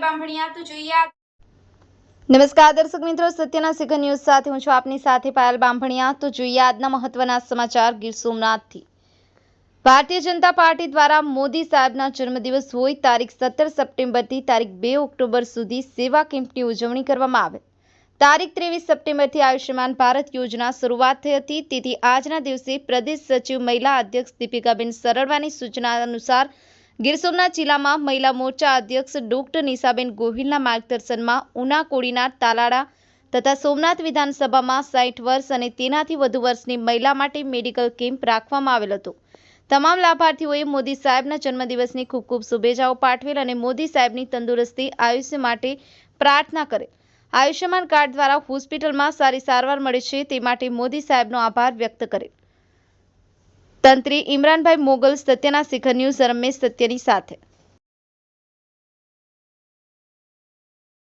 બામભણિયા તો જોઈએ નમસ્કાર, દર્શક મિત્રો. સત્યના શિખર ન્યૂઝ સાથે હું છું આપની સાથે પાયલ બામભણિયા તો જોઈએ આજના મહત્વના સમાચાર ગીર સોમનાથથી. ભારતીય જનતા પાર્ટી દ્વારા મોદી સાહેબના જન્મદિવસ હોય તારીખ સત્તર સપ્ટેમ્બરથી તારીખ બે ઓક્ટોબર સુધી સેવા કેમ્પની ઉજવણી કરવામાં આવે. તારીખ ત્રેવીસ સપ્ટેમ્બરથી આયુષ્યમાન ભારત યોજના શરૂઆત થઈ હતી. તેથી આજના દિવસે પ્રદેશ સચિવ મહિલા અધ્યક્ષ દીપિકાબેન સરળવાની સૂચના અનુસાર ગીર સોમનાથ જિલ્લામાં મહિલા મોરચા અધ્યક્ષ ડોક્ટર નિશાબેન ગોહિલના માર્ગદર્શનમાં ઉના કોડીનાર તાલાડા તથા સોમનાથ વિધાનસભામાં સાઠ વર્ષ અને તેનાથી વધુ વર્ષની મહિલા માટે મેડિકલ કેમ્પ રાખવામાં આવેલ હતો. તમામ લાભાર્થીઓએ મોદી સાહેબના જન્મદિવસની ખૂબ ખૂબ શુભેચ્છાઓ પાઠવેલ અને મોદી સાહેબની તંદુરસ્તી આયુષ્ય માટે પ્રાર્થના કરેલ આયુષ્યમાન કાર્ડ દ્વારા હોસ્પિટલમાં સારી સારવાર મળે છે તે માટે મોદી સાહેબનો આભાર વ્યક્ત કરેલ તંત્રી ઇમરાનભાઈ મોગલ સત્યના શિખર ન્યૂઝ રમેશ સત્યની સાથે